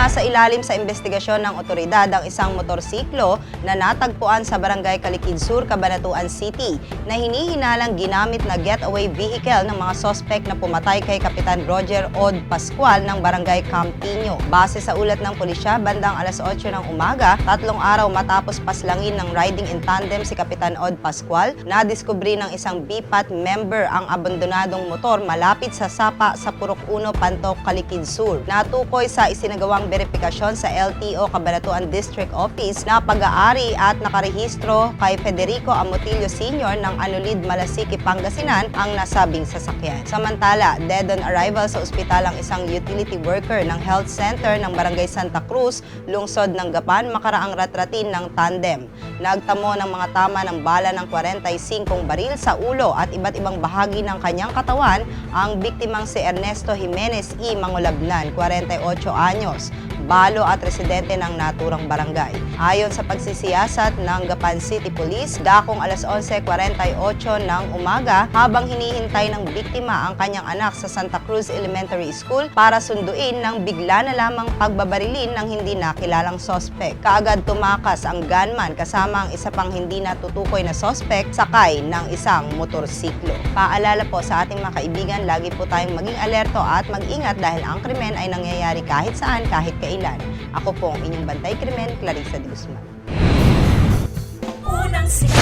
Nasa ilalim sa investigasyon ng otoridad ang isang motorsiklo na natagpuan sa Barangay Kalikid Sur, Cabanatuan City na hinihinalang ginamit na getaway vehicle ng mga sospek na pumatay kay Kapitan Roger Od Pascual ng Barangay Campino. Base sa ulat ng pulisya, bandang alas 8 ng umaga, tatlong araw matapos paslangin ng riding in tandem si Kapitan Od Pascual, nadiskubre ng isang BPAT member ang abandonadong motor malapit sa Sapa sa Purok 1, Pantok, Kalikid Sur. Natukoy sa isinagawang verifikasyon sa LTO Cabanatuan District Office na pag-aari at nakarehistro kay Federico Amotillo Sr. ng Anulid, Malasiki, Pangasinan ang nasabing sasakyan. Samantala, dead on arrival sa ospital ang isang utility worker ng health center ng Barangay Santa Cruz, lungsod ng Gapan, makaraang ratratin ng tandem. Nagtamo ng mga tama ng bala ng 45 baril sa ulo at iba't ibang bahagi ng kanyang katawan ang biktimang si Ernesto Jimenez E. Mangulabnan, 48 anyos, balo at residente ng naturang barangay. Ayon sa pagsisiyasat ng Gapan City Police, dakong alas 11.48 ng umaga habang hinihintay ng biktima ang kanyang anak sa Santa Cruz Elementary School para sunduin ng bigla na lamang pagbabarilin ng hindi nakilalang sospek. Kaagad tumakas ang gunman kasama ang isa pang hindi natutukoy na sospek sakay ng isang motorsiklo. Paalala po sa ating mga kaibigan, lagi po tayong maging alerto at mag-ingat dahil ang krimen ay nangyayari kahit saan, kahit dahilan. Ako po ang inyong bantay krimen, Clarissa de Guzman. Unang sikat.